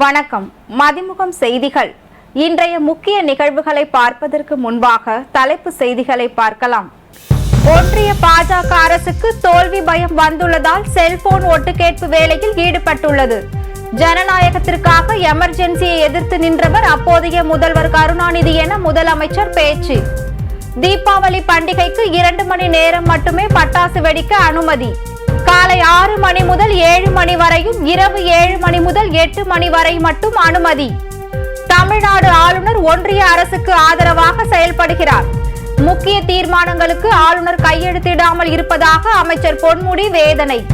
வணக்கம். மதிமுகம் செய்திகள். இன்றைய முக்கிய நிகழ்வுகளை பார்ப்பதற்கு முன்பாக தலைப்பு செய்திகளை பார்க்கலாம். ஒன்றிய பாஜக அரசுக்கு தோல்வி பயம் வந்துள்ளதால் செல்போன் ஒட்டுக்கேட்பு வேலையில் ஈடுபட்டுள்ளது. ஜனநாயகத்திற்காக எமர்ஜென்சியை எதிர்த்து நின்றவர் அப்போதைய முதல்வர் கருணாநிதி என முதலமைச்சர் பேச்சு. தீபாவளி பண்டிகைக்கு இரண்டு மணி நேரம் மட்டுமே பட்டாசு வெடிக்க அனுமதி. காலை ஆறு மணி முதல் ஏழு மணி வரையும் இரவு ஏழு மணி முதல் எட்டு மணி வரை மட்டும் அனுமதி. தமிழ்நாடு ஆளுநர் ஒன்றிய அரசுக்கு ஆதரவாக செயல்படுகிறார். முக்கிய தீர்மானங்களுக்கு ஆளுநர் கையெழுத்திடாமல் இருப்பதாக அமைச்சர் பொன்முடி வேதனை.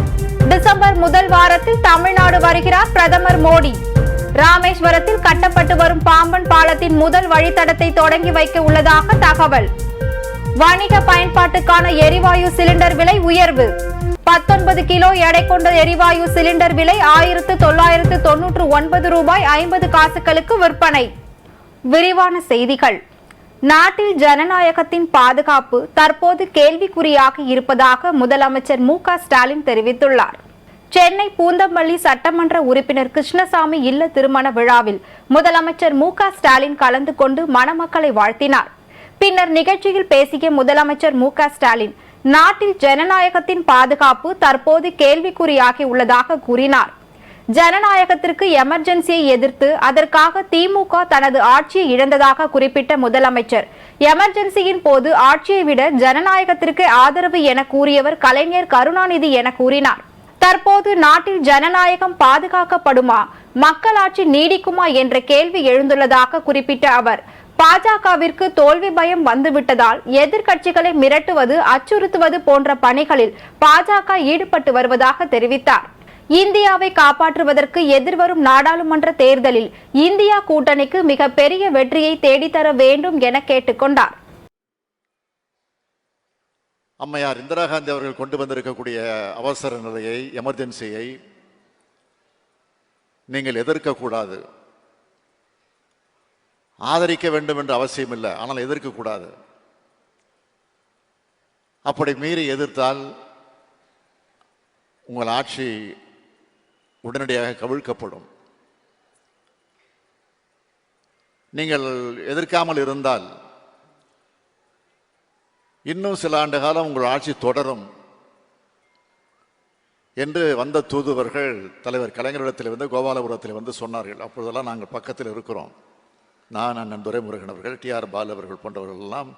டிசம்பர் முதல் வாரத்தில் தமிழ்நாடு வருகிறார் பிரதமர் மோடி. ராமேஸ்வரத்தில் கட்டப்பட்டு வரும் பாம்பன் பாலத்தின் முதல் வழித்தடத்தை தொடங்கி வைக்க உள்ளதாக தகவல். வணிக பயன்பாட்டுக்கான எரிவாயு சிலிண்டர் விலை உயர்வு. பத்தொன்பது கிலோ எடை கொண்ட எரிவாயு சிலிண்டர் விலை ஆயிரத்து தொள்ளாயிரத்து தொன்னூற்று ஒன்பது ரூபாய் ஐம்பது காசுகளுக்கு விற்பனை. விரிவான செய்திகள். நாட்டில் ஜனநாயகத்தின் பாதுகாப்பு தற்போது கேள்விக்குறியாக இருப்பதாக முதலமைச்சர் மு ஸ்டாலின் தெரிவித்துள்ளார். சென்னை பூந்தம்பள்ளி சட்டமன்ற உறுப்பினர் கிருஷ்ணசாமி இல்ல திருமண விழாவில் முதலமைச்சர் மு ஸ்டாலின் கலந்து கொண்டு மணமக்களை வாழ்த்தினார். பின்னர் நிகழ்ச்சியில் பேசிய முதலமைச்சர் மு ஸ்டாலின் நாட்டில் ஜனநாயகத்தின் பாதுகாப்பு தற்போது கேள்விக்குறியாகி உள்ளதாக கூறினார். ஜனநாயகத்திற்கு எமர்ஜென்சியை எதிர்த்து அதற்காக திமுக தனது ஆட்சியை இழந்ததாக குறிப்பிட்ட முதலமைச்சர். எமர்ஜென்சியின் போது ஆட்சியை விட ஜனநாயகத்திற்கு ஆதரவு என கூறியவர் கலைஞர் கருணாநிதி என கூறினார். தற்போது நாட்டில் ஜனநாயகம் பாதுகாக்கப்படுமா மக்களாட்சி நீடிக்குமா என்ற கேள்வி எழுந்துள்ளதாக குறிப்பிட்ட அவர் பாஜகவிற்கு தோல்வி பயம் வந்துவிட்டதால் எதிர்க்கட்சிகளை மிரட்டுவது அச்சுறுத்துவது போன்ற பணிகளில் பாஜக ஈடுபட்டு வருவதாக தெரிவித்தார். இந்தியாவை காப்பாற்றுவதற்கு எதிர்வரும் நாடாளுமன்ற தேர்தலில் இந்தியா கூட்டணிக்கு மிக பெரிய வெற்றியை தேடித்தர வேண்டும் என கேட்டுக்கொண்டார். அம்மையார் இந்திரா காந்தி அவர்கள் கொண்டு வந்திருக்கக்கூடிய அவசர நிலையை எமர்ஜென்சியை நீங்கள் எதிர்க்கக்கூடாது. ஆதரிக்க வேண்டும் என்ற அவசியம் இல்லை. ஆனால் எதிர்க்கக்கூடாது அப்படி மீறி எதிர்த்தால் உங்கள் ஆட்சி உடனடியாக கவிழ்க்கப்படும். நீங்கள் எதிர்க்காமல் இருந்தால் இன்னும் சில ஆண்டு காலம் உங்கள் ஆட்சி தொடரும் என்று வந்த தூதுவர்கள் தலைவர் கலைஞரிடத்தில் வந்து கோபாலபுரத்தில் வந்து சொன்னார்கள். அப்பொழுதெல்லாம் நாங்கள் பக்கத்தில் இருக்கிறோம். நான் அண்ணன் துரைமுருகன் அவர்கள் டிஆர் பால் அவர்கள் போன்றவர்கள் எல்லாம்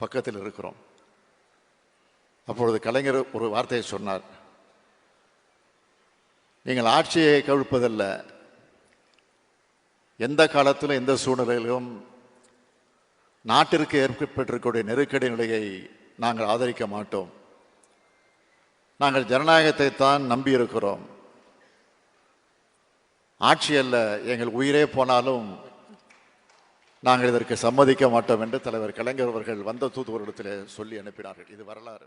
பக்கத்தில் இருக்கிறோம். அப்பொழுது கலைஞர் ஒரு வார்த்தையை சொன்னார். நீங்கள் ஆட்சியை கவிழ்ப்பதல்ல. எந்த காலத்திலும் எந்த சூழ்நிலையிலும் நாட்டிற்கு ஏற்பட்டிருக்கக்கூடிய நெருக்கடி நிலையை நாங்கள் ஆதரிக்க மாட்டோம். நாங்கள் ஜனநாயகத்தை தான் நம்பி இருக்கிறோம் ஆட்சி அல்ல எங்கள் உயிரே போனாலும் நாங்கள் இதற்கு சம்மதிக்க மாட்டோம் என்று தலைவர் கலைஞர் அவர்கள் வந்த தூதுவரிடத்தில் சொல்லி அனுப்பினார்கள். இது வரலாறு.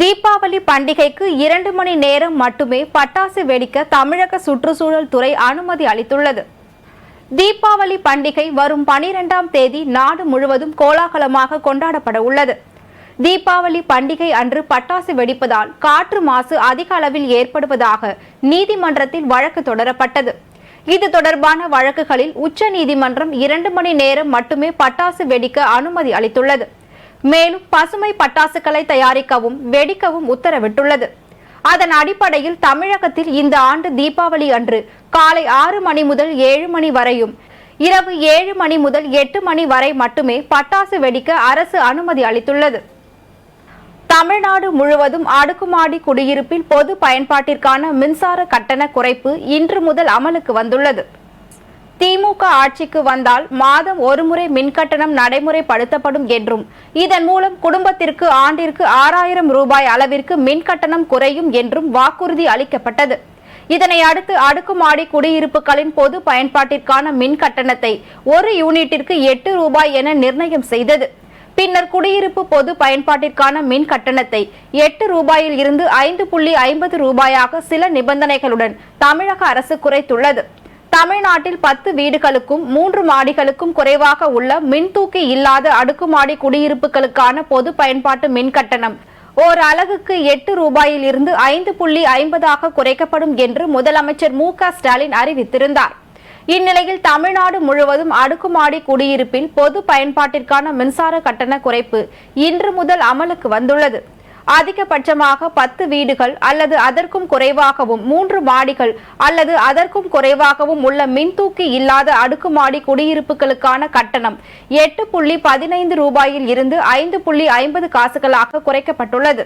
தீபாவளி பண்டிகைக்கு இரண்டு மணி நேரம் மட்டுமே பட்டாசு வெடிக்க தமிழக சுற்றுச்சூழல் துறை அனுமதி அளித்துள்ளது. தீபாவளி பண்டிகை வரும் பனிரெண்டாம் தேதி நாடு முழுவதும் கோலாகலமாக கொண்டாடப்பட உள்ளது. தீபாவளி பண்டிகை அன்று பட்டாசு வெடிப்பதால் காற்று மாசு அதிக அளவில் ஏற்படுவதாக நீதிமன்றத்தில் வழக்கு தொடரப்பட்டது. இது தொடர்பான வழக்குகளில் உச்ச நீதிமன்றம் இரண்டு மணி நேரம் மட்டுமே பட்டாசு வெடிக்க அனுமதி அளித்துள்ளது. மேலும் பசுமை பட்டாசுகளை தயாரிக்கவும் வெடிக்கவும் உத்தரவிட்டுள்ளது. அதன் அடிப்படையில் தமிழகத்தில் இந்த ஆண்டு தீபாவளி அன்று காலை ஆறு மணி முதல் ஏழு மணி வரையும் இரவு ஏழு மணி முதல் எட்டு மணி வரை மட்டுமே பட்டாசு வெடிக்க அரசு அனுமதி அளித்துள்ளது. தமிழ்நாடு முழுவதும் அடுக்குமாடி குடியிருப்பில் பொது பயன்பாட்டிற்கான மின்சார கட்டண குறைப்பு இன்று முதல் அமலுக்கு வந்துள்ளது. திமுக ஆட்சிக்கு வந்தால் மாதம் ஒருமுறை மின்கட்டணம் நடைமுறைப்படுத்தப்படும் என்றும் இதன் மூலம் குடும்பத்திற்கு ஆண்டிற்கு ஆறாயிரம் ரூபாய் அளவிற்கு மின்கட்டணம் குறையும் என்றும் வாக்குறுதி அளிக்கப்பட்டது. இதனை அடுத்து அடுக்குமாடி குடியிருப்புகளின் பொது பயன்பாட்டிற்கான மின் கட்டணத்தை ஒரு யூனிட்டிற்கு எட்டு ரூபாய் என நிர்ணயம் செய்தது. பின்னர் குடியிருப்பு பொது பயன்பாட்டிற்கான மின் கட்டணத்தை எட்டு ரூபாயில் இருந்து ஐந்து புள்ளி ஐம்பது ரூபாயாக சில நிபந்தனைகளுடன் தமிழக அரசு குறைத்துள்ளது. தமிழ்நாட்டில் பத்து வீடுகளுக்கும் மூன்று மாடிகளுக்கும் குறைவாக உள்ள மின்தூக்கி இல்லாத அடுக்குமாடி குடியிருப்புகளுக்கான பொது பயன்பாட்டு மின் கட்டணம் ஓர் அலகுக்கு எட்டு ரூபாயில் இருந்து ஐந்து புள்ளி ஐம்பதாக குறைக்கப்படும் என்று முதலமைச்சர் மு க ஸ்டாலின் அறிவித்திருந்தார். இந்நிலையில் தமிழ்நாடு முழுவதும் அடுக்குமாடி குடியிருப்பில் பொது பயன்பாட்டிற்கான மின்சார கட்டண குறைப்பு இன்று முதல் அமலுக்கு வந்துள்ளது. அதிகபட்சமாக பத்து வீடுகள் அல்லது அதற்கும் குறைவாகவும் மூன்று மாடிகள் அல்லது அதற்கும் குறைவாகவும் உள்ள மின்தூக்கி இல்லாத அடுக்குமாடி குடியிருப்புகளுக்கான கட்டணம் எட்டு புள்ளி பதினைந்து ரூபாயில் இருந்து ஐந்து புள்ளி ஐம்பது காசுகளாக குறைக்கப்பட்டுள்ளது.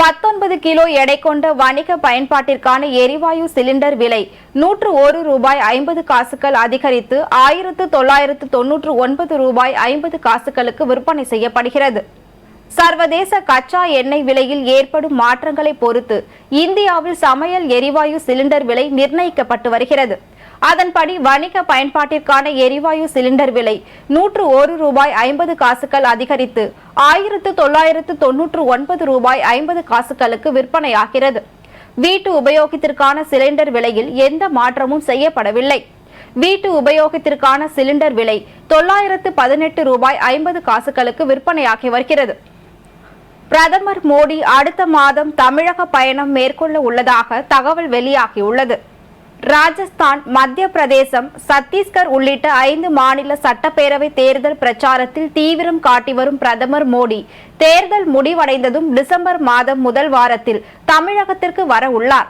பத்தொன்பது கிலோ எடை கொண்ட வணிக பயன்பாட்டிற்கான எரிவாயு சிலிண்டர் விலை நூற்று ஒரு ரூபாய் ஐம்பது காசுகள் அதிகரித்து ஆயிரத்து தொள்ளாயிரத்து தொன்னூற்று ஒன்பது ரூபாய் ஐம்பது காசுகளுக்கு விற்பனை செய்யப்படுகிறது. சர்வதேச கச்சா எண்ணெய் விலையில் ஏற்படும் மாற்றங்களை பொறுத்து இந்தியாவில் சமையல் எரிவாயு சிலிண்டர் விலை நிர்ணயிக்கப்பட்டு வருகிறது. அதன்படி வணிக பயன்பாட்டிற்கான எரிவாயு சிலிண்டர் விலை நூற்று ஒரு ரூபாய் ஐம்பது காசுகள் அதிகரித்து ஆயிரத்து தொள்ளாயிரத்து தொன்னூற்று ஒன்பது ரூபாய் ஐம்பது காசுகளுக்கு விற்பனையாகிறது. வீட்டு உபயோகத்திற்கான சிலிண்டர் விலையில் எந்த மாற்றமும் செய்யப்படவில்லை. வீட்டு உபயோகத்திற்கான சிலிண்டர் விலை தொள்ளாயிரத்து பதினெட்டு ரூபாய் ஐம்பது காசுகளுக்கு விற்பனையாகி வருகிறது. பிரதமர் மோடி அடுத்த மாதம் தமிழக பயணம் மேற்கொள்ள உள்ளதாக தகவல் வெளியாகியுள்ளது. ராஜஸ்தான் மத்திய பிரதேசம் சத்தீஸ்கர் உள்ளிட்ட ஐந்து மாநில சட்டப்பேரவை தேர்தல் பிரச்சாரத்தில் தீவிரம் காட்டி வரும் பிரதமர் மோடி. தேர்தல் முடிவடைந்ததும் டிசம்பர் மாதம் முதல் வாரத்தில் தமிழகத்திற்கு வர உள்ளார்.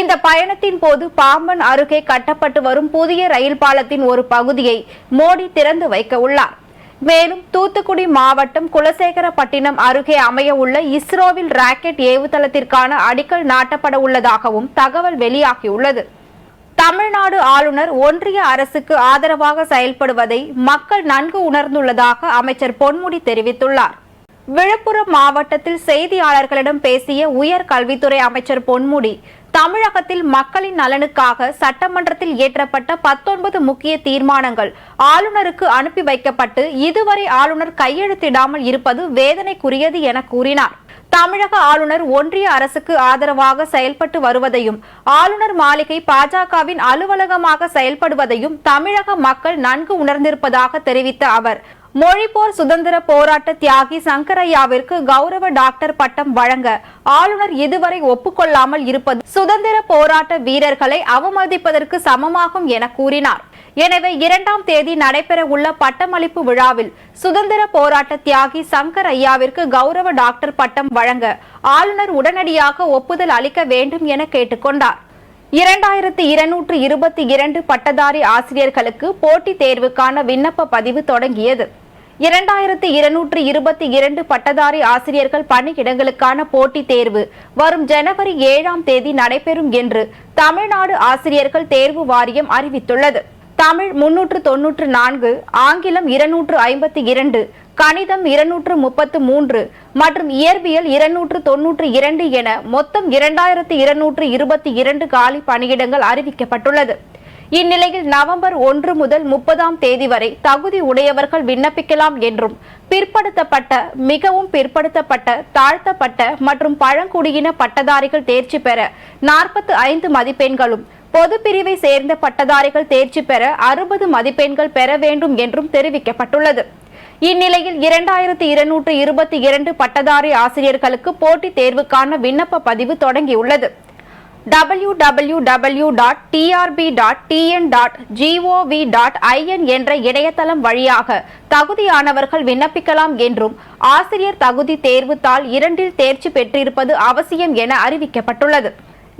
இந்த பயணத்தின் போது பாம்பன் அருகே கட்டப்பட்டு வரும் புதிய ரயில் பாலத்தின் ஒரு பகுதியை மோடி திறந்து வைக்க உள்ளார். மேலும் தூத்துக்குடி மாவட்டம் குலசேகரப்பட்டினம் அருகே அமைய உள்ள இஸ்ரோவில் ராக்கெட் ஏவுதளத்திற்கான அடிக்கல் நாட்டப்பட உள்ளதாகவும் தகவல் வெளியாகியுள்ளது. தமிழ்நாடு ஆளுநர் ஒன்றிய அரசுக்கு ஆதரவாக செயல்படுவதை மக்கள் நன்கு உணர்ந்துள்ளதாக அமைச்சர் பொன்முடி தெரிவித்துள்ளார். விழுப்புரம் மாவட்டத்தில் செய்தியாளர்களிடம் பேசிய உயர் கல்வித்துறை அமைச்சர் பொன்முடி தமிழகத்தில் மக்களின் நலனுக்காக சட்டமன்றத்தில் இயற்றப்பட்ட பத்தொன்பது முக்கிய தீர்மானங்கள் ஆளுநருக்கு அனுப்பி வைக்கப்பட்டு இதுவரை ஆளுநர் கையெழுத்திடாமல் இருப்பது வேதனைக்குரியது என கூறினார். தமிழக ஆளுநர் ஒன்றிய அரசுக்கு ஆதரவாக செயல்பட்டு வருவதையும் ஆளுநர் மாளிகை பாஜகவின் அலுவலகமாக செயல்படுவதையும் தமிழக மக்கள் நன்கு உணர்ந்திருப்பதாக தெரிவித்த அவர் மொழிப்போர் சுதந்திர போராட்ட தியாகி சங்கரையாவிற்கு கௌரவ டாக்டர் பட்டம் வழங்க ஆளுநர் இதுவரை ஒப்புக்கொள்ளாமல் இருப்பது சுதந்திர போராட்ட வீரர்களை அவமதிப்பதற்கு சமமாகும் என கூறினார். எனவே இரண்டாம் தேதி நடைபெற உள்ள பட்டமளிப்பு விழாவில் சுதந்திர போராட்ட தியாகி சங்கர் ஐயாவிற்கு கௌரவ டாக்டர் பட்டம் வழங்க ஆளுநர் உடனடியாக ஒப்புதல் அளிக்க வேண்டும் என கேட்டுக்கொண்டார். இரண்டாயிரத்தி இருநூற்று இருபத்தி இரண்டு பட்டதாரி ஆசிரியர்களுக்கு போட்டித் தேர்வுக்கான விண்ணப்ப பதிவு தொடங்கியது. இரண்டாயிரத்தி இருநூற்று இருபத்தி இரண்டு பட்டதாரி ஆசிரியர்கள் பணியிடங்களுக்கான போட்டித் தேர்வு வரும் ஜனவரி ஏழாம் தேதி நடைபெறும் என்று தமிழ்நாடு ஆசிரியர்கள் தேர்வு வாரியம் அறிவித்துள்ளது. தமிழ் முன்னூற்று தொன்னூற்று நான்கு ஆங்கிலம் இருநூற்று ஐம்பத்தி இரண்டு கணிதம் இருநூற்று முப்பத்து மூன்று மற்றும் இயற்பியல் இருநூற்று தொன்னூற்று இரண்டு என மொத்தம் இரண்டாயிரத்து இருநூற்று இருபத்தி இரண்டு காலி பணியிடங்கள் அறிவிக்கப்பட்டுள்ளது. இந்நிலையில் நவம்பர் ஒன்று முதல் முப்பதாம் தேதி வரை தகுதி உடையவர்கள் விண்ணப்பிக்கலாம் என்றும் பிற்படுத்தப்பட்ட மிகவும் பிற்படுத்தப்பட்ட தாழ்த்தப்பட்ட மற்றும் பழங்குடியின பட்டதாரிகள் தேர்ச்சி பெற நாற்பத்து ஐந்து மதிப்பெண்களும் பொது பிரிவை சேர்ந்த பட்டதாரிகள் தேர்ச்சி பெற அறுபது மதிப்பெண்கள் பெற வேண்டும் என்றும் தெரிவிக்கப்பட்டுள்ளது. இந்நிலையில் இரண்டாயிரத்தி இருநூற்று இருபத்தி இரண்டு பட்டதாரி ஆசிரியர்களுக்கு போட்டித் தேர்வுக்கான விண்ணப்ப பதிவு தொடங்கியுள்ளது. W W W dot TRB dot TN dot GOV dot IN என்ற இணையதளம் வழியாக தகுதியானவர்கள் விண்ணப்பிக்கலாம் என்றும் ஆசிரியர் தகுதி தேர்வு தாள் இரண்டில் தேர்ச்சி பெற்றிருப்பது அவசியம் என அறிவிக்கப்பட்டுள்ளது.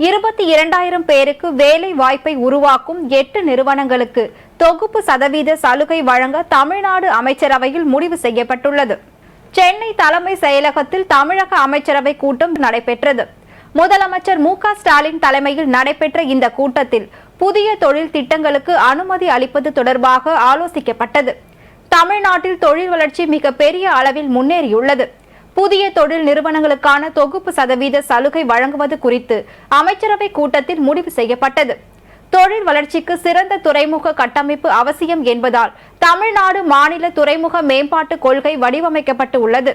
இருபத்தி இரண்டாயிரம் பேருக்கு வேலை வாய்ப்பை உருவாக்கும் எட்டு நிறுவனங்களுக்கு தொகுப்பு சதவீத சலுகை வழங்க தமிழ்நாடு அமைச்சரவையில் முடிவு செய்யப்பட்டுள்ளது. சென்னை தலைமை செயலகத்தில் தமிழக அமைச்சரவை கூட்டம் நடைபெற்றது. முதலமைச்சர் மு க ஸ்டாலின் தலைமையில் நடைபெற்ற இந்த கூட்டத்தில் புதிய தொழில் திட்டங்களுக்கு அனுமதி அளிப்பது தொடர்பாக ஆலோசிக்கப்பட்டது. தமிழ்நாட்டில் தொழில் வளர்ச்சி மிக பெரிய அளவில் முன்னேறியுள்ளது. புதிய தொழில் நிறுவனங்களுக்கான தொகுப்பு சதவீத சலுகை வழங்குவது குறித்து அமைச்சரவை கூட்டத்தில் முடிவு செய்யப்பட்டது. தொழில் வளர்ச்சிக்கு சிறந்த துறைமுக கட்டமைப்பு அவசியம் என்பதால் தமிழ்நாடு மாநில துறைமுக மேம்பாட்டு கொள்கை வடிவமைக்கப்பட்டு உள்ளது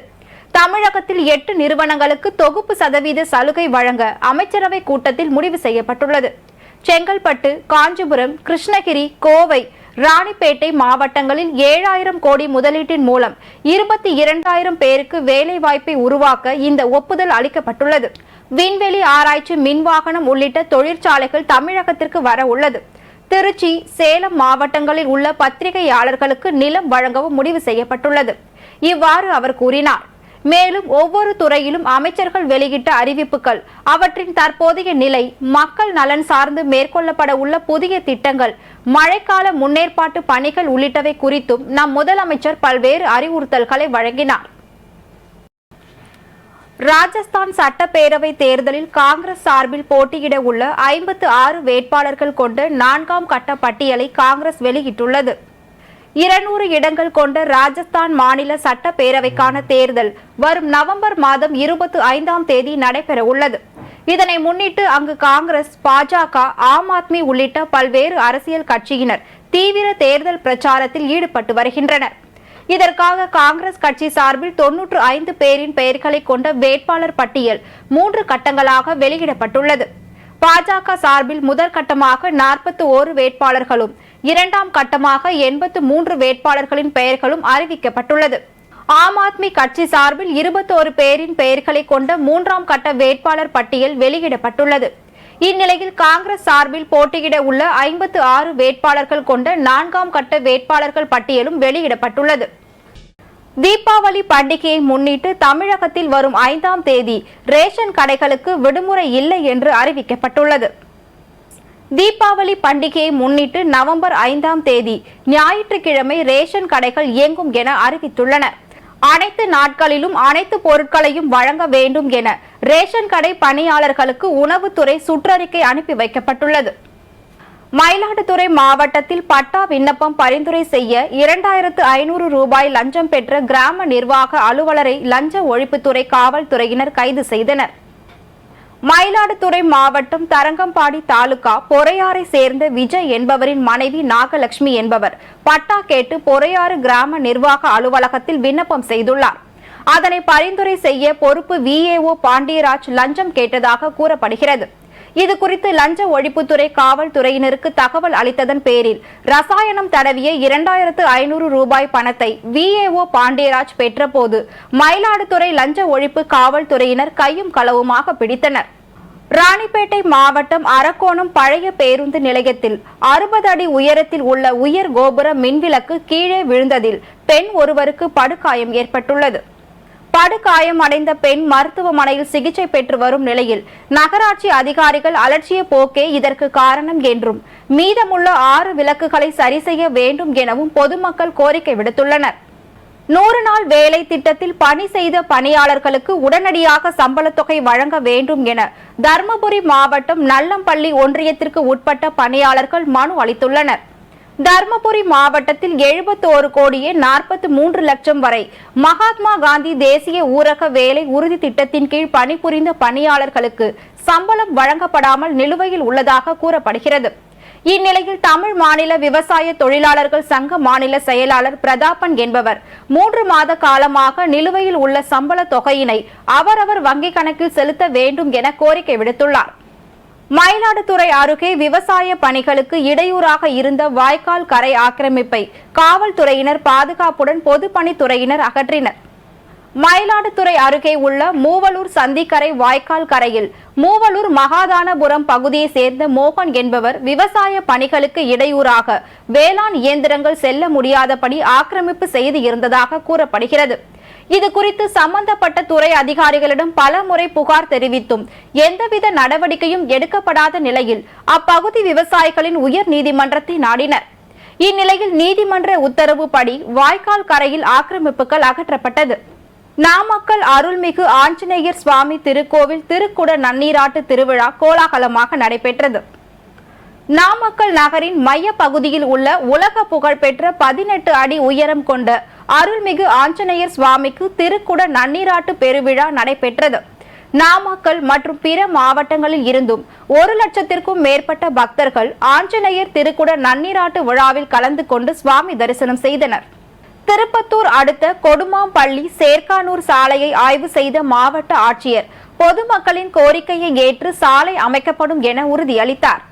தமிழகத்தில் எட்டு நிறுவனங்களுக்கு தொகுப்பு சதவீத சலுகை வழங்க அமைச்சரவை கூட்டத்தில் முடிவு செய்யப்பட்டுள்ளது. செங்கல்பட்டு காஞ்சிபுரம் கிருஷ்ணகிரி கோவை ராணிப்பேட்டை மாவட்டங்களில் ஏழாயிரம் கோடி முதலீட்டின் மூலம் இருபத்தி இரண்டாயிரம் பேருக்கு வேலை வாய்ப்பை உருவாக்க இந்த ஒப்புதல் அளிக்கப்பட்டுள்ளது. விண்வெளி ஆராய்ச்சி மின்வாகனம் உள்ளிட்ட தொழிற்சாலைகள் தமிழகத்திற்கு வர உள்ளது. திருச்சி சேலம் மாவட்டங்களில் உள்ள பத்திரிகையாளர்களுக்கு நிலம் வழங்கவும் முடிவு செய்யப்பட்டுள்ளது. இவ்வாறு அவர் கூறினார். மேலும் ஒவ்வொரு துறையிலும் அமைச்சர்கள் வெளியிட்ட அறிவிப்புகள் அவற்றின் தற்போதைய நிலை மக்கள் நலன் சார்ந்து மேற்கொள்ளப்பட உள்ள புதிய திட்டங்கள் மழைக்கால முன்னேற்பாட்டு பணிகள் உள்ளிட்டவை குறித்தும் நம் முதலமைச்சர் பல்வேறு அறிவுறுத்தல்களை வழங்கினார். ராஜஸ்தான் சட்டப்பேரவை தேர்தலில் காங்கிரஸ் சார்பில் போட்டியிட உள்ள ஐம்பத்து ஆறு வேட்பாளர்கள் கொண்ட நான்காம் கட்ட பட்டியலை காங்கிரஸ் வெளியிட்டுள்ளது. இருநூறு இடங்கள் கொண்ட ராஜஸ்தான் மாநில சட்டப்பேரவைக்கான தேர்தல் வரும் நவம்பர் மாதம் இருபத்தி ஐந்தாம் தேதி நடைபெற உள்ளது. இதனை முன்னிட்டு அங்கு காங்கிரஸ் பாஜக ஆம் ஆத்மி உள்ளிட்ட பல்வேறு அரசியல் கட்சியினர் தீவிர தேர்தல் பிரச்சாரத்தில் ஈடுபட்டு வருகின்றனர். இதற்காக காங்கிரஸ் கட்சி சார்பில் தொன்னூற்று ஐந்து பேரின் பெயர்களை கொண்ட வேட்பாளர் பட்டியல் மூன்று கட்டங்களாக வெளியிடப்பட்டுள்ளது. பாஜக சார்பில் முதற்கட்டமாக நாற்பத்தி ஓரு வேட்பாளர்களும் இரண்டாம் கட்டமாக எண்பத்து மூன்று வேட்பாளர்களின் பெயர்களும் அறிவிக்கப்பட்டுள்ளது. ஆம் ஆத்மி கட்சி சார்பில் இருபத்தோரு பேரின் பெயர்களை கொண்ட மூன்றாம் கட்ட வேட்பாளர் பட்டியல் வெளியிடப்பட்டுள்ளது. இந்நிலையில் காங்கிரஸ் சார்பில் போட்டியிட உள்ள ஐம்பத்து ஆறு வேட்பாளர்கள் கொண்ட நான்காம் கட்ட வேட்பாளர்கள் பட்டியலும் வெளியிடப்பட்டுள்ளது. தீபாவளி பண்டிகையை முன்னிட்டு தமிழகத்தில் வரும் ஐந்தாம் தேதி ரேஷன் கடைகளுக்கு விடுமுறை இல்லை என்று அறிவிக்கப்பட்டுள்ளது. தீபாவளி பண்டிகையை முன்னிட்டு நவம்பர் ஐந்தாம் தேதி ஞாயிற்றுக்கிழமை ரேஷன் கடைகள் இயங்கும் என அறிவித்துள்ளன. அனைத்து நாட்களிலும் அனைத்து பொருட்களையும் வழங்க வேண்டும் என ரேஷன் கடை பணியாளர்களுக்கு உணவுத்துறை சுற்றறிக்கை அனுப்பி வைக்கப்பட்டுள்ளது. மயிலாடுதுறை மாவட்டத்தில் பட்டா விண்ணப்பம் பரிந்துரை செய்ய இரண்டாயிரத்து ஐநூறு ரூபாய் லஞ்சம் பெற்ற கிராம நிர்வாக அலுவலரை லஞ்ச ஒழிப்புத்துறை காவல்துறையினர் கைது செய்தனர். மயிலாடுதுறை மாவட்டம் தரங்கம்பாடி தாலுகா பொறையாரை சேர்ந்த விஜய் என்பவரின் மனைவி நாகலட்சுமி என்பவர் பட்டா கேட்டு பொறையாறு கிராம நிர்வாக அலுவலகத்தில் விண்ணப்பம் செய்துள்ளார். அதனை பரிந்துரை செய்ய பொறுப்பு விஏஓ பாண்டியராஜ் லஞ்சம் கேட்டதாக கூறப்படுகிறது. இது குறித்து லஞ்ச ஒழிப்புத்துறை காவல்துறையினருக்கு தகவல் அளித்ததன் பேரில் ரசாயனம் தடவிய இரண்டாயிரத்து ஐநூறு ரூபாய் பணத்தை விஏஓ பாண்டியராஜ் பெற்றபோது மயிலாடுதுறை லஞ்ச ஒழிப்பு காவல்துறையினர் கையும் களவுமாக பிடித்தனர். ராணிப்பேட்டை மாவட்டம் அரக்கோணம் பழைய பேருந்து நிலையத்தில் அறுபது அடி உயரத்தில் உள்ள உயர் கோபுர மின்விளக்கு கீழே விழுந்ததில் பெண் ஒருவருக்கு படுகாயம் ஏற்பட்டுள்ளது. படுகாயம் அடைந்த பெண் மருத்துவமனையில் சிகிச்சை பெற்று வரும் நிலையில் நகராட்சி அதிகாரிகள் அலட்சிய போக்கே இதற்கு காரணம் என்றும் மீதமுள்ள ஆறு விளக்குகளை சரி செய்ய வேண்டும் எனவும் பொதுமக்கள் கோரிக்கை விடுத்துள்ளனர். நூறு நாள் வேலை திட்டத்தில் பணி செய்த பணியாளர்களுக்கு உடனடியாக சம்பளத் தொகை வழங்க வேண்டும் என தருமபுரி மாவட்டம் நல்லம்பள்ளி ஒன்றியத்திற்கு உட்பட்ட பணியாளர்கள் மனு அளித்துள்ளனர். தர்மபுரி மாவட்டத்தில் எழுபத்தோரு கோடியே நாற்பத்தி மூன்று லட்சம் வரை மகாத்மா காந்தி தேசிய ஊரக வேலை உறுதி திட்டத்தின் கீழ் பணிபுரிந்த பணியாளர்களுக்கு சம்பளம் வழங்கப்படாமல் நிலுவையில் உள்ளதாக கூறப்படுகிறது. இந்நிலையில் தமிழ் மாநில விவசாய தொழிலாளர்கள் சங்க மாநில செயலாளர் பிரதாபன் என்பவர் மூன்று மாத காலமாக நிலுவையில் உள்ள சம்பள தொகையினை அவரவர் வங்கிக் கணக்கில் செலுத்த வேண்டும் என கோரிக்கை விடுத்துள்ளார். மயிலாடுதுறை அருகே விவசாய பணிகளுக்கு இடையூறாக இருந்த வாய்க்கால் கரை ஆக்கிரமிப்பை காவல்துறையினர் பாதுகாப்புடன் பொதுப்பணித்துறையினர் அகற்றினர். மயிலாடுதுறை அருகே உள்ள மூவலூர் சந்திக்கரை வாய்க்கால் கரையில் மூவலூர் மகாதானபுரம் பகுதியை சேர்ந்த மோகன் என்பவர் விவசாய பணிகளுக்கு இடையூறாக வேளாண் இயந்திரங்கள் செல்ல முடியாதபடி ஆக்கிரமிப்பு செய்து இருந்ததாக கூறப்படுகிறது. இது குறித்து சம்பந்தப்பட்ட துறை அதிகாரிகளிடம் பல முறை புகார் தெரிவித்தும் எந்தவித நடவடிக்கையும் எடுக்கப்படாத நிலையில் அப்பகுதி விவசாயிகளின் உயர் நீதிமன்றத்தை நாடினர். இந்நிலையில் நீதிமன்ற உத்தரவுப்படி வாய்க்கால் கரையில் ஆக்கிரமிப்புகள் அகற்றப்பட்டது. நாமக்கல் அருள்மிகு ஆஞ்சநேயர் சுவாமி திருக்கோவில் திருக்குட நன்னீராட்டு திருவிழா கோலாகலமாக நடைபெற்றது. நாமக்கல் நகரின் மைய பகுதியில் உள்ள உலக புகழ்பெற்ற பதினெட்டு அடி உயரம் கொண்ட அருள்மிகு ஆஞ்சநேயர் சுவாமிக்கு திருக்குட நன்னீராட்டு பெருவிழா நடைபெற்றது. நாமக்கல் மற்றும் பிற மாவட்டங்களில் இருந்தும் ஒரு லட்சத்திற்கும் மேற்பட்ட பக்தர்கள் ஆஞ்சநேயர் திருக்குட நன்னீராட்டு விழாவில் கலந்து கொண்டு சுவாமி தரிசனம் செய்தனர். திருப்பத்தூர் அடுத்த கொடுமாம்பள்ளி சேர்க்கானூர் சாலையை ஆய்வு செய்த மாவட்ட ஆட்சியர் பொதுமக்களின் கோரிக்கையை ஏற்று சாலை அமைக்கப்படும் என உறுதியளித்தார்.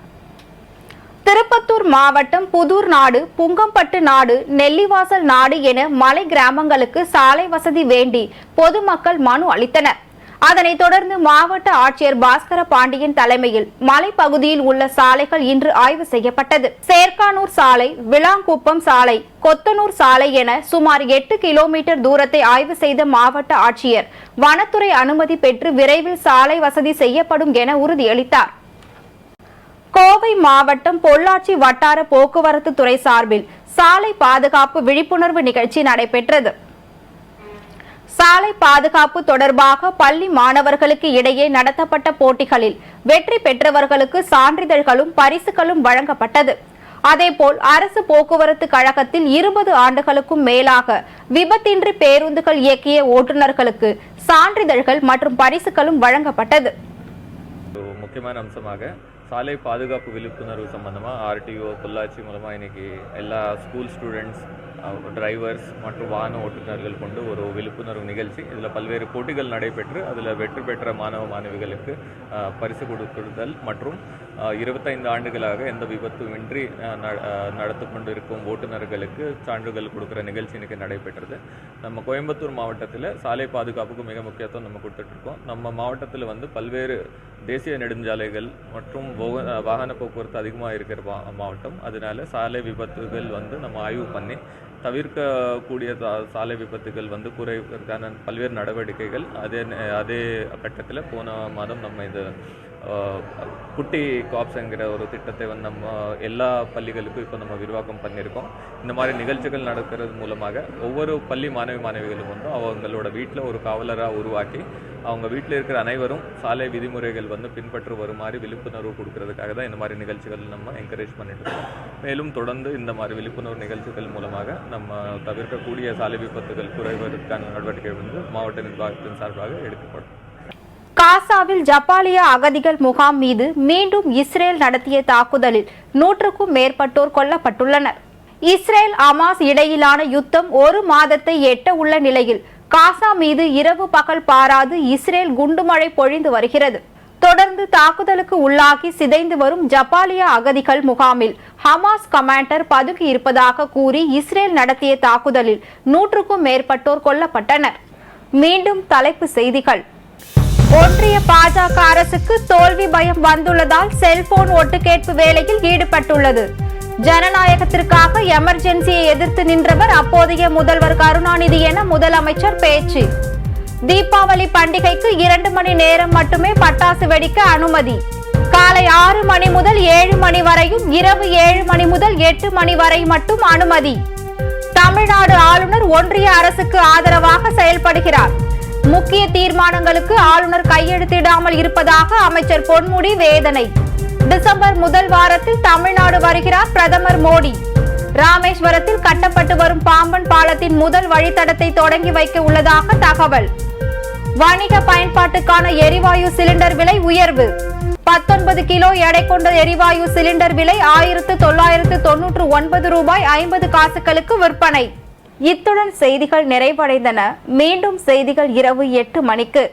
திருப்பத்தூர் மாவட்டம் புதூர் நாடு புங்கம்பட்டு நாடு நெல்லிவாசல் நாடு என மலை கிராமங்களுக்கு சாலை வசதி வேண்டி பொதுமக்கள் மனு அளித்தனர். அதனைத் தொடர்ந்து மாவட்ட ஆட்சியர் பாஸ்கர பாண்டியன் தலைமையில் மலைப்பகுதியில் உள்ள சாலைகள் இன்று ஆய்வு செய்யப்பட்டது. சேர்க்கானூர் சாலை விளாங்குப்பம் சாலை கொத்தனூர் சாலை என சுமார் எட்டு கிலோமீட்டர் தூரத்தை ஆய்வு செய்த மாவட்ட ஆட்சியர் வனத்துறை அனுமதி பெற்று விரைவில் சாலை வசதி செய்யப்படும் என உறுதியளித்தார். கோவை மாவட்டம் பொள்ளாச்சி வட்டார போக்குவரத்து துறை சார்பில் சாலை பாதுகாப்பு விழிப்புணர்வு நிகழ்ச்சி நடைபெற்றது. சாலை பாதுகாப்பு தொடர்பாக பள்ளி மாணவர்களுக்கு இடையே நடத்தப்பட்ட போட்டிகளில் வெற்றி பெற்றவர்களுக்கு சான்றிதழ்களும் பரிசுகளும் வழங்கப்பட்டது. அதேபோல் அரசு போக்குவரத்து கழகத்தில் இருபது ஆண்டுகளுக்கும் மேலாக விபத்தின்றி பேருந்துகள் இயக்கிய ஓட்டுநர்களுக்கு சான்றிதழ்கள் மற்றும் பரிசுகளும் வழங்கப்பட்டது. முக்கியமான அம்சமாக சாலை பாதுகாப்பு விழிப்புணர்வு சம்பந்தமாக ஆர்டிஓ பொள்ளாச்சி மூலமாக இன்னைக்கு எல்லா ஸ்கூல் ஸ்டூடெண்ட்ஸ் டிரைவர்ஸ் மற்றும் வாகன ஓட்டுநர்கள் கொண்டு ஒரு விழிப்புணர்வு நிகழ்ச்சி. இதில் பல்வேறு போட்டிகள் நடைபெற்று அதில் வெற்றி பெற்ற மாணவ மாணவிகளுக்கு பரிசு கொடுக்குதல் மற்றும் இருபத்தைந்து ஆண்டுகளாக எந்த விபத்துமின்றி அஹ், ந- அஹ், நடத்து கொண்டிருக்கும் ஓட்டுநர்களுக்கு சான்றிதழ் கொடுக்குற நிகழ்ச்சி இன்றைக்கி நடைபெற்றது. நம்ம கோயம்புத்தூர் மாவட்டத்தில் சாலை பாதுகாப்புக்கு மிக முக்கியத்துவம் நம்ம கொடுத்துட்ருக்கோம். நம்ம மாவட்டத்தில் வந்து பல்வேறு தேசிய நெடுஞ்சாலைகள் மற்றும் வாகன போக்குவரத்து அதிகமாக இருக்கிற மா- மாவட்டம். அதனால சாலை விபத்துகள் வந்து நம்ம ஆய்வு பண்ணி தவிர்க்கக்கூடிய சா- சாலை விபத்துகள் வந்து குறைவதற்கான பல்வேறு நடவடிக்கைகள் அதே அதே கட்டத்தில் போன மாதம் நம்ம இந்த குட்டி குட்டி காப்ஸ்ங்கிற ஒரு திட்டத்தை வந்து நம்ம எல்லா பள்ளிகளுக்கும் இப்போ நம்ம விரிவாக்கம் பண்ணியிருக்கோம். இந்த மாதிரி நிகழ்ச்சிகள் நடக்கிறது மூலமாக ஒவ்வொரு பள்ளி மாணவி மாணவிகளும் வந்து அவங்களோட வீட்டில் ஒரு காவலராக உருவாக்கி அவங்க வீட்டில் இருக்கிற அனைவரும் சாலை விதிமுறைகள் வந்து பின்பற்று வருமாறு விழிப்புணர்வு கொடுக்கறதுக்காக தான் இந்த மாதிரி நிகழ்ச்சிகள் நம்ம என்கரேஜ் பண்ணிட்டு இருக்கோம். மேலும் தொடர்ந்து இந்த மாதிரி விழிப்புணர்வு நிகழ்ச்சிகள் மூலமாக நம்ம தவிர்க்கக்கூடிய சாலை விபத்துகள் குறைவதற்கான நடவடிக்கை வந்து மாவட்ட நிர்வாகத்தின் சார்பாக எடுக்கப்படும். காசாவில் ஜப்பாலிய அகதிகள் முகாம் மீது மீண்டும் இஸ்ரேல் நடத்திய தாக்குதலில் நூற்றுக்கும் மேற்பட்டோர் கொல்லப்பட்டுள்ளனர். இஸ்ரேல் அமாஸ் இடையிலான யுத்தம் ஒரு மாதத்தை எட்ட உள்ள நிலையில் காசா மீது இரவு பகல் பாராது இஸ்ரேல் குண்டுமழை பொழிந்து வருகிறது. தொடர்ந்து தாக்குதலுக்கு உள்ளாகி சிதைந்து வரும் ஜப்பாலிய அகதிகள் முகாமில் ஹமாஸ் கமாண்டர் பதுக்கி இருப்பதாக கூறி இஸ்ரேல் நடத்திய தாக்குதலில் நூற்றுக்கும் மேற்பட்டோர் கொல்லப்பட்டனர். மீண்டும் தலைப்பு செய்திகள். ஒன்றிய பாஜக அரசுக்கு தோல்வி பயம் வந்துள்ளதால் செல்போன் ஒட்டுக்கேட்பு வேலையில் ஈடுபட்டுள்ளது. ஜனநாயகத்திற்காக எமர்ஜென்சியை எதிர்த்து நின்றவர் அப்போதைய முதல்வர் கருணாநிதி என முதலமைச்சர் பேச்சு. தீபாவளி பண்டிகைக்கு இரண்டு மணி நேரம் மட்டுமே பட்டாசு வெடிக்க அனுமதி. காலை ஆறு மணி முதல் ஏழு மணி வரையும் இரவு ஏழு மணி முதல் எட்டு மணி வரை மட்டும் அனுமதி. தமிழ்நாடு ஆளுநர் ஒன்றிய அரசுக்கு ஆதரவாக செயல்படுகிறார். முக்கிய தீர்மானங்களுக்கு ஆளுநர் கையெழுத்திடாமல் இருப்பதாக அமைச்சர் பொன்முடி வேதனை. டிசம்பர் முதல் வாரத்தில் தமிழ்நாடு வருகிறார் பிரதமர் மோடி. ராமேஸ்வரத்தில் கட்டப்பட்டு வரும் பாம்பன் பாலத்தின் முதல் வழித்தடத்தை தொடங்கி வைக்க உள்ளதாக தகவல். வணிக பயன்பாட்டுக்கான எரிவாயு சிலிண்டர் விலை உயர்வு. பத்தொன்பது கிலோ எடை கொண்ட எரிவாயு சிலிண்டர் விலை ஆயிரத்து தொள்ளாயிரத்து தொன்னூற்று ஒன்பது ரூபாய் ஐம்பது காசுகளுக்கு விற்பனை. இத்துடன் செய்திகள் நிறைவடைந்தன. மீண்டும் செய்திகள் இரவு எட்டு மணிக்கு.